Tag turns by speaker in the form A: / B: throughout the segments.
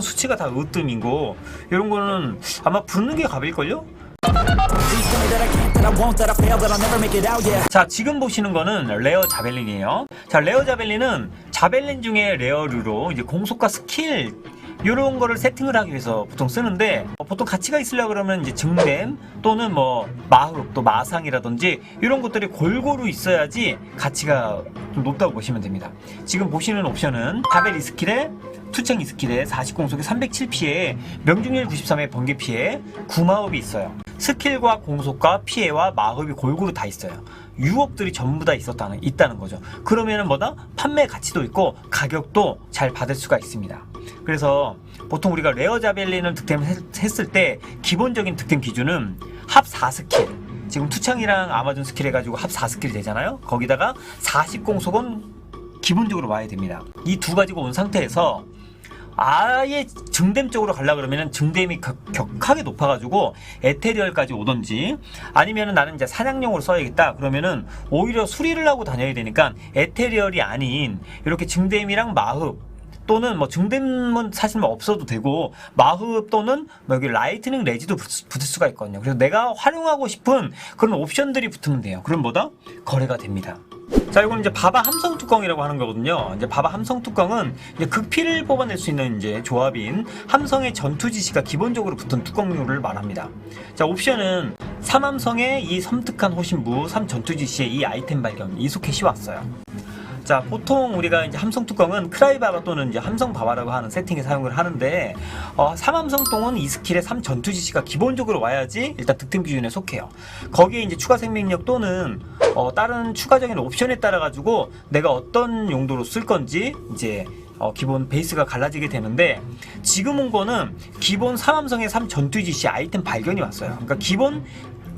A: 기본 수치가 다 으뜸이고 이런 거는 아마 붙는 게 갑일걸요? 자 지금 보시는 거는 레어 자벨린이에요 자 레어 자벨린은 자벨린 중에 레어류로 이제 공속과 스킬 이런 거를 세팅을 하기 위해서 보통 쓰는데 어, 보통 가치가 있으려 그러면 이제 증댐 또는 뭐 마흡 또 마상이라든지 이런 것들이 골고루 있어야지 가치가 좀 높다고 보시면 됩니다 지금 보시는 옵션은 자벨 이 스킬에 투창 이 스킬에 40공속에 307피해 명중률 93의 번개 피해 9마흡이 있어요 스킬과 공속과 피해와 마흡이 골고루 다 있어요 유업들이 전부 다 있었다는 있다는 거죠. 그러면은 뭐다 판매 가치도 있고 가격도 잘 받을 수가 있습니다. 그래서 보통 우리가 레어 자벨린을 득템했을 때 기본적인 득템 기준은 합 4스킬. 지금 투창이랑 아마존 스킬 해가지고 합 4스킬이 되잖아요. 거기다가 40공속은 기본적으로 와야 됩니다. 이 두 가지가 온 상태에서 아예 증댐 쪽으로 가려 그러면은 증댐이 격, 격하게 높아가지고 에테리얼까지 오던지 아니면은 나는 이제 사냥용으로 써야겠다 그러면은 오히려 수리를 하고 다녀야 되니까 에테리얼이 아닌 이렇게 증댐이랑 마흡 또는 뭐 증댐은 사실 뭐 없어도 되고 마흡 또는 뭐 여기 라이트닝 레지도 붙- 붙을 수가 있거든요. 그래서 내가 활용하고 싶은 그런 옵션들이 붙으면 돼요. 그럼 뭐다? 거래가 됩니다. 자, 이거는 이제 바바 함성 뚜껑이라고 하는 거거든요. 이제 바바 함성 뚜껑은 이제 극피를 뽑아낼 수 있는 이제 조합인 함성의 전투 지시가 기본적으로 붙은 뚜껑류를 말합니다. 자, 옵션은 3함성의 이 섬뜩한 호신부, 3 전투 지시의 이 아이템 발견, 이 소켓이 왔어요. 자, 보통 우리가 이제 함성 뚜껑은 크라이바바 또는 이제 함성 바바라고 하는 세팅에 사용을 하는데, 어, 3함성 똥은 이 스킬에 3 전투 지시가 기본적으로 와야지 일단 득템 기준에 속해요. 거기에 이제 추가 생명력 또는 어, 다른 추가적인 옵션에 따라 가지고 내가 어떤 용도로 쓸 건지 이제 어, 기본 베이스가 갈라지게 되는데 지금 온 거는 기본 3함성의 3 전투 지시 아이템 발견이 왔어요. 그러니까 기본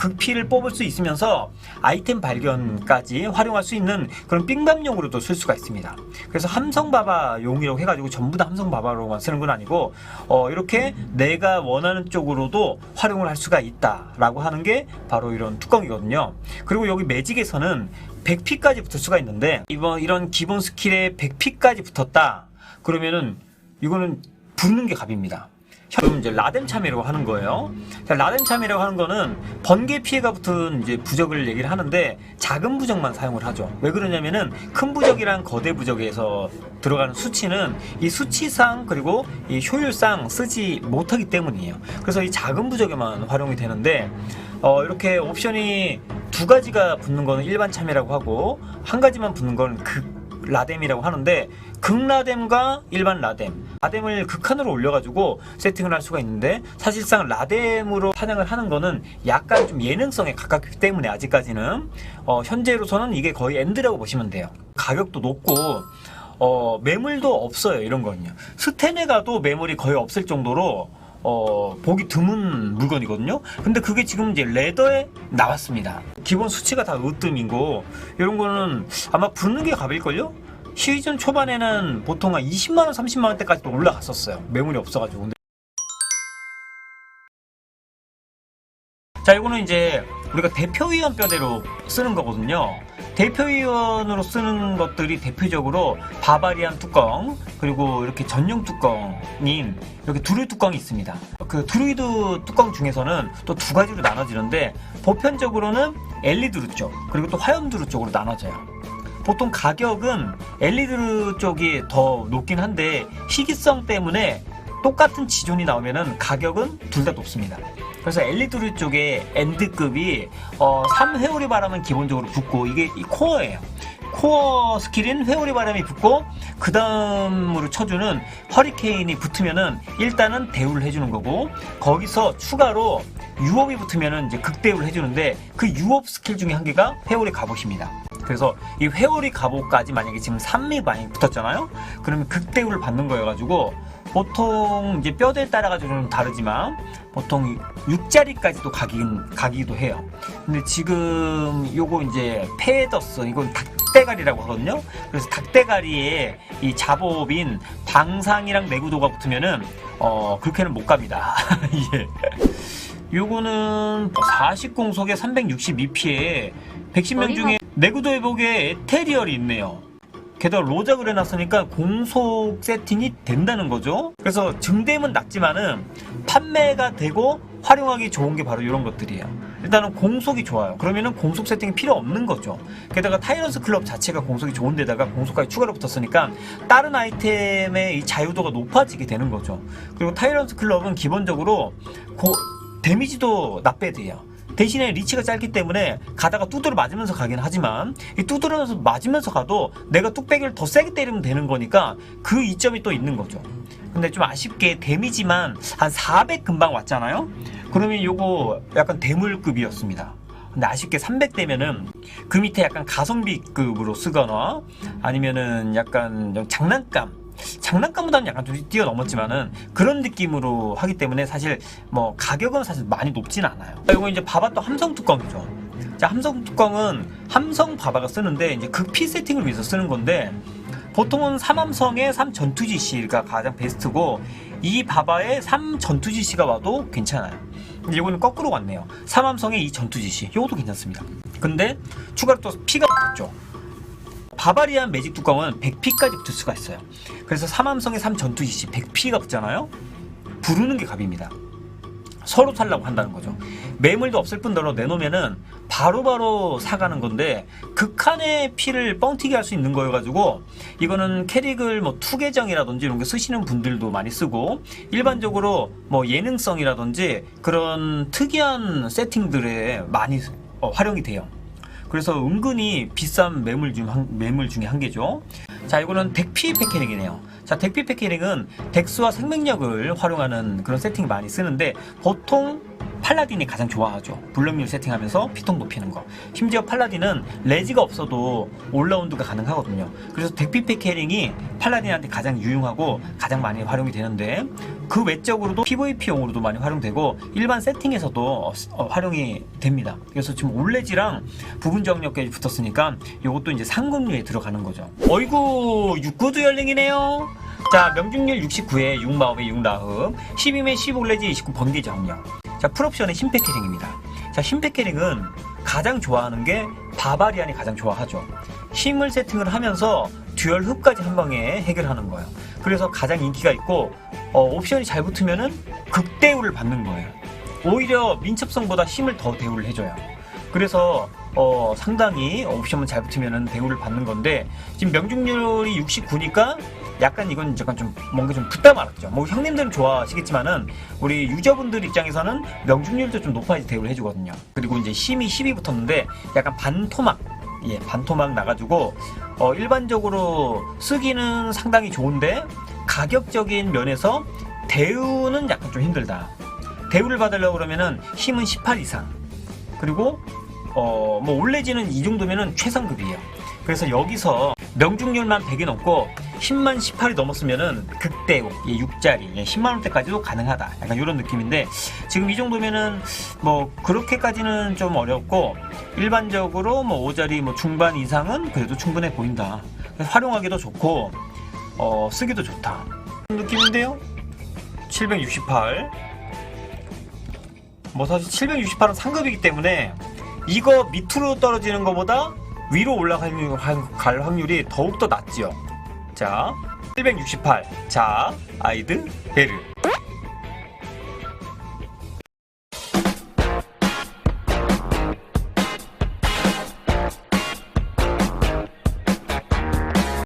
A: 극피를 뽑을 수 있으면서 아이템 발견까지 활용할 수 있는 그런 삥밤용으로도 쓸 수가 있습니다. 그래서 함성바바용이라고 해가지고 전부 다 함성바바로만 쓰는 건 아니고 어, 이렇게 내가 원하는 쪽으로도 활용을 할 수가 있다라고 하는 게 바로 이런 뚜껑이거든요. 그리고 여기 매직에서는 100피까지 붙을 수가 있는데 이번 이런 기본 스킬에 100피까지 붙었다 그러면은 이거는 붙는 게 갑입니다. 그럼 이제 라뎀 참이라고 하는 거예요. 자, 라뎀 참이라고 하는 거는 번개 피해가 붙은 이제 부적을 얘기를 하는데 작은 부적만 사용을 하죠. 왜 그러냐면은 큰 부적이랑 거대 부적에서 들어가는 수치는 이 수치상 그리고 이 효율상 쓰지 못하기 때문이에요. 그래서 이 작은 부적에만 활용이 되는데 어, 이렇게 옵션이 두 가지가 붙는 거는 일반 참이라고 하고 한 가지만 붙는 건 극 라뎀이라고 하는데 극라뎀과 일반 라뎀 라뎀을 극한으로 올려가지고 세팅을 할 수가 있는데 사실상 라뎀으로 사냥을 하는 거는 약간 좀 예능성에 가깝기 때문에 아직까지는 어, 현재로서는 이게 거의 엔드라고 보시면 돼요 가격도 높고 어, 매물도 없어요 이런 거는요 스텐에 가도 매물이 거의 없을 정도로 어, 보기 드문 물건이거든요. 근데 그게 지금 이제 레더에 나왔습니다. 기본 수치가 다 으뜸이고, 이런 거는 아마 붙는 게 갑일걸요? 시즌 초반에는 보통 한 20만원, 30만원 대까지도 올라갔었어요. 매물이 없어가지고. 자, 이거는 이제 우리가 대표위원 뼈대로 쓰는 거거든요. 대표위원으로 쓰는 것들이 대표적으로 바바리안 뚜껑, 그리고 이렇게 전용 뚜껑인 이렇게 두루 뚜껑이 있습니다. 그 드루이드 뚜껑 중에서는 또 두 가지로 나눠지는데 보편적으로는 엘리드루 쪽, 그리고 또 화염드루 쪽으로 나눠져요. 보통 가격은 엘리드루 쪽이 더 높긴 한데 희귀성 때문에 똑같은 지존이 나오면은 가격은 둘 다 높습니다. 그래서 엘리드루 쪽에 엔드급이 어, 3회오리 바람은 기본적으로 붙고 이게 이 코어예요. 코어 스킬인 회오리 바람이 붙고 그 다음으로 쳐주는 허리케인이 붙으면은 일단은 대우를 해주는 거고 거기서 추가로 유업이 붙으면은 이제 극대우를 해주는데 그 유업 스킬 중에 한 개가 회오리 갑옷입니다. 그래서 이 회오리 갑옷까지 만약에 지금 3미 많이 붙었잖아요. 그러면 극대우를 받는 거여가지고 보통 이제 뼈대에 따라가지고 좀 다르지만 보통 6자리까지도 가긴, 가기도 해요. 근데 지금 요거 이제 페더스, 이건 닭대가리라고 하거든요. 그래서 닭대가리에 이 잡업인 방상이랑 내구도가 붙으면은, 어, 그렇게는 못 갑니다. 예. 요거는 40공속에 362피에 110명 중에 내구도 회복에 에테리얼이 있네요. 게다가 로작을 해놨으니까 공속 세팅이 된다는 거죠. 그래서 증대임은 낮지만은 판매가 되고 활용하기 좋은 게 바로 이런 것들이에요. 일단은 공속이 좋아요. 그러면은 공속 세팅이 필요 없는 거죠. 게다가 타이런스 클럽 자체가 공속이 좋은 데다가 공속까지 추가로 붙었으니까 다른 아이템의 이 자유도가 높아지게 되는 거죠. 그리고 타이런스 클럽은 기본적으로 고, 데미지도 나빼드예요. 대신에 리치가 짧기 때문에 가다가 두드러 맞으면서 가긴 하지만 이 두드러면서 맞으면서 가도 내가 뚝배기를 더 세게 때리면 되는 거니까 그 이점이 또 있는 거죠. 근데 좀 아쉽게 데미지만 한 400 금방 왔잖아요. 그러면 요거 약간 대물급이었습니다. 근데 아쉽게 300 되면은 그 밑에 약간 가성비급으로 쓰거나 아니면은 약간 좀 장난감 장난감보다는 약간 좀 뛰어넘었지만은 그런 느낌으로 하기 때문에 사실 뭐 가격은 사실 많이 높진 않아요. 이거 이제 바바 또 함성 뚜껑이죠. 자, 함성 뚜껑은 함성 바바가 쓰는데 이제 극피 세팅을 위해서 쓰는 건데 보통은 3함성의 3 전투 GC가 가장 베스트고 이 바바의 3 전투 GC가 와도 괜찮아요. 근데 이거는 거꾸로 왔네요. 3함성의 2 전투 GC. 이것도 괜찮습니다. 근데 추가로 또 피가 붙죠. 바바리안 매직 뚜껑은 100피까지 붙을 수가 있어요. 그래서 3함성의 3 전투 GC 100피가 붙잖아요. 부르는 게 갑입니다. 서로 살라고 한다는 거죠. 매물도 없을 뿐더러 내놓으면은 바로바로 사가는 건데 극한의 피를 뻥튀기 할 수 있는 거여가지고 이거는 캐릭을 뭐 투계정이라든지 이런 게 쓰시는 분들도 많이 쓰고 일반적으로 뭐 예능성이라든지 그런 특이한 세팅들에 많이 어, 활용이 돼요. 그래서 은근히 비싼 매물 중 한, 매물 중에 한 개죠. 자, 이거는 덱피 패키링이네요. 자, 덱피 패키링은 덱스와 생명력을 활용하는 그런 세팅을 많이 쓰는데 보통 팔라딘이 가장 좋아하죠. 불능률 세팅하면서 피통 높이는 거. 심지어 팔라딘은 레지가 없어도 올라운드가 가능하거든요. 그래서 덱피 패키링이 팔라딘한테 가장 유용하고 가장 많이 활용이 되는데 그 외적으로도 PVP용으로도 많이 활용되고 일반 세팅에서도 어, 어, 활용이 됩니다. 그래서 지금 올레지랑 부분 정력까지 붙었으니까 이것도 이제 상금류에 들어가는 거죠. 어이구 육구두 열링이네요. 자 명중률 69에 6마법에 6라흡 12매 15레지 29 번개 정력 자 풀옵션의 심패캐링입니다. 자 심패캐링은 가장 좋아하는 게 바바리안이 가장 좋아하죠. 힘을 세팅을 하면서 듀얼 흡까지 한 방에 해결하는 거예요. 그래서 가장 인기가 있고 어, 옵션이 잘 붙으면은 극대우를 받는 거예요. 오히려 민첩성보다 힘을 더 대우를 해줘요. 그래서 어, 상당히 옵션만 잘 붙으면은 대우를 받는 건데 지금 명중률이 69니까 약간 이건 약간 좀 뭔가 좀 붙다 말았죠. 뭐 형님들은 좋아하시겠지만은 우리 유저분들 입장에서는 명중률도 좀 높아야지 대우를 해주거든요. 그리고 이제 힘이 10이 붙었는데 약간 반토막 예, 반토막 나가지고 어, 일반적으로 쓰기는 상당히 좋은데 가격적인 면에서 대우는 약간 좀 힘들다. 대우를 받으려고 그러면은 힘은 18 이상. 그리고 어, 뭐 올레지는 이 정도면은 최상급이에요. 그래서 여기서 명중률만 100이 넘고 힘만 18이 넘었으면은 극대우, 예, 6짜리, 예, 10만 원대까지도 가능하다. 약간 이런 느낌인데 지금 이 정도면은 뭐 그렇게까지는 좀 어렵고 일반적으로 뭐 5짜리 뭐 중반 이상은 그래도 충분해 보인다. 활용하기도 좋고 어, 쓰기도 좋다. 느낌인데요? 768. 뭐 사실 768은 상급이기 때문에 이거 밑으로 떨어지는 것보다 위로 올라갈 갈 확률이 더욱더 낮지요. 자, 768. 자, 아이드 베르.